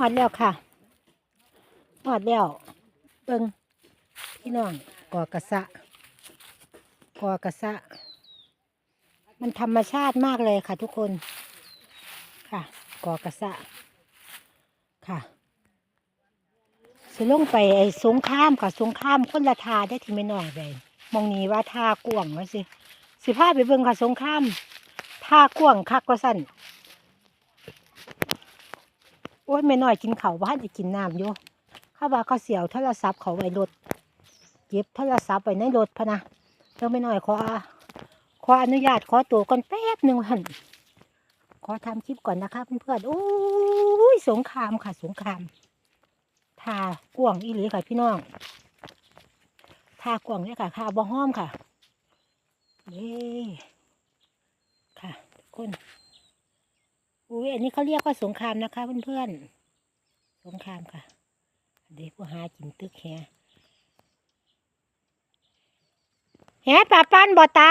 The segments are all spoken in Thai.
หอดแล้วค่ะหอดแล้วเบิ่งพี่น้องกอกระสะกอกระสะ มันธรรมชาติมากเลยค่ะทุกคน ค่ะกอกระสะ ค่ะสิลงไปไอ้สงครามค่ะสงครามคนละทาได้ที่ไม่น้องเลยมองนี้ว่าทากวางว่าสิสิพาไปเบิ่งค่ะสงครามทากวงคักก็สั่น โอ้ยแม่น้อยกินเขาบ้านจะกินน้ำอยู่ข้าว่าเขาเสียวโทรศัพท์เขาไว้รถเก็บโทรศัพท์ไว้ในรถพะนะเธอไม่น้อยขอขออนุญาตขอตัวก่อนแป๊บหนึ่งหันขอทำคลิปก่อนนะคะเพื่อนๆโอ้ยสงครามค่ะ สงครามทากวงอีหลีค่ะพี่น้องทากวงเนี่ยค่ะทาบ่ห้อมค่ะเย้ค่ะทุกคน อุ้ยอันนี้เขาเรียกว่าสงครามนะคะเพื่อนๆ สงครามค่ะอันนี้ผู้หากินตึกแฮแฮป่าปั้นบ่ตา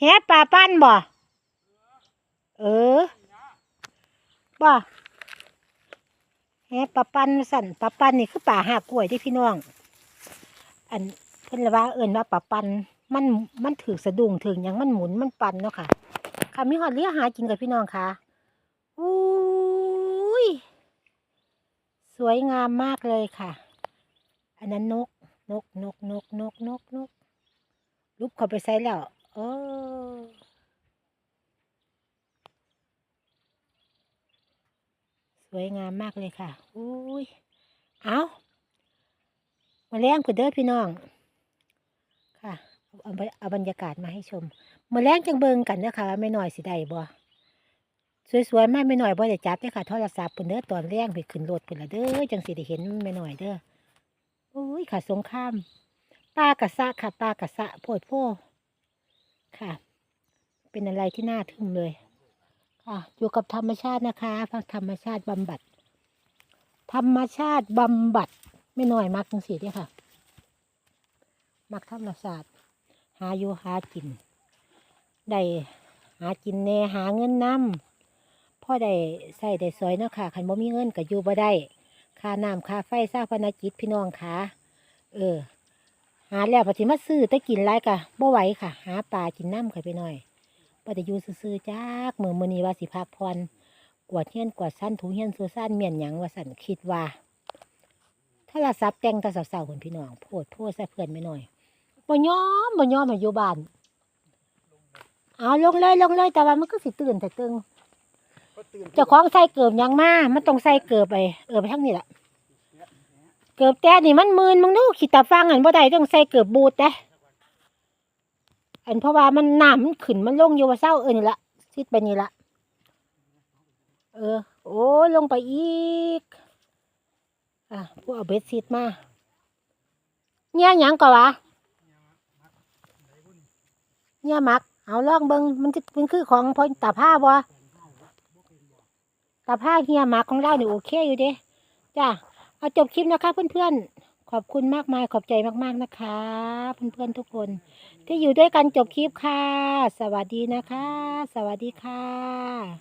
แฮป่าปั้นบ่เออบ่แฮป่าปั้นสั่นป่าปั้นนี่คือป่าหากล้วยที่พี่น้อง อันเพิ่นละว่าเอิ้นว่าป่าปั้นมันมันถือสะดุ้งถึงยังมันหมุนมันปันเนาะค่ะ ค่ะมีหอดเลี้ยหากินกับพี่น้องค่ะอุ้ยสวยงามมากเลยค่ะ อันนั้นนก นกนกนกนกนกนกรูปเขาไปใส่แล้วโอ้สวยงามมากเลยค่ะอุ้ยเอามาแรงกันเด้อพี่น้อง เอาเอาบรรยากาศมาให้ชมมื่อแรงจังเบิงกันเด้อค่ะไม่น้อยสิได้บ่สวยๆมากไม่น้อยบ่ได้จับเด้ค่ะโทรศัพท์เพิ่นเด้อตอนแรงไปขึ้นรถเพิ่นละเด้อจังสิได้เห็นไม่น้อยเด้อโอ้ยค่ะสงครามป้ากระสะค่ะป้ากระสะโพดโพค่ะ เป็นอะไรที่น่าทึ่งเลย ค่ะ อยู่กับธรรมชาตินะคะพักธรรมชาติบำบัด ธรรมชาติบำบัดไม่น้อยมากจังสิเด้ค่ะ มักธรรมชาติหาอยู่หากิน ได้หากินแหน่หาเงินนำพ่อได้ใส่ได้สอยเนาะค่ะคันบ่มีเงินก็อยู่บ่ได้ค่าน้ำค่าไฟสร้างพนกิจพี่น้องค่ะเออ หาแล้วปฏิมาซื้อแต่กินไรกะบ่ไหวค่ะ หาปลากินน้ำค่ะพี่น้อยบ่ได้อยู่ซื่อจักมือมือนี้ว่าสิพักผ่อนกวดเฮียนกวดสั้นถูเฮียนสูซ่านเมียนหยังว่าสั่นคิดว่าโทรศัพท์แต่งตาสาวๆคนพี่น้องโพดโพดใส่เพื่อนไม่น้อย บ่ยอมบ่ยอมให้อยู่บ้านเอาลงเลยลงเลยแต่ว่ามันก็สิตื่นแต่ตึงก็ตื่นเจ้าของใส่เกิบหยังมามันต้องใส่เกิบไปเออไปทั้งนี้แหละเกิบแต่นี่มันมืนมึงดูขีดตาฟังอันบ่ได้ต้องใส่เกิบบูดแต่อันเพราะว่ามันน้ำมันขึ้นมันลงอยู่ว่าเศร้าเออนี่ละซิดไปนี่ละเออ โอ้ลงไปอีก อะพวกเอาเบ็ดซิดมาเนี่ยหยังก็วะ เนี่ยหมัก เอาลองเบิงมันจะเป็นคือของพอตาผ้าบ่ตาผ้าเฮียหมักของเราเนี่ยโอเคอยู่เด้จ้าเอาจบคลิปนะคะเพื่อนๆ ขอบคุณมากมายขอบใจมากๆนะคะ เพื่อนๆทุกคน ที่อยู่ด้วยกันจบคลิปค่ะ สวัสดีนะคะ สวัสดีค่ะ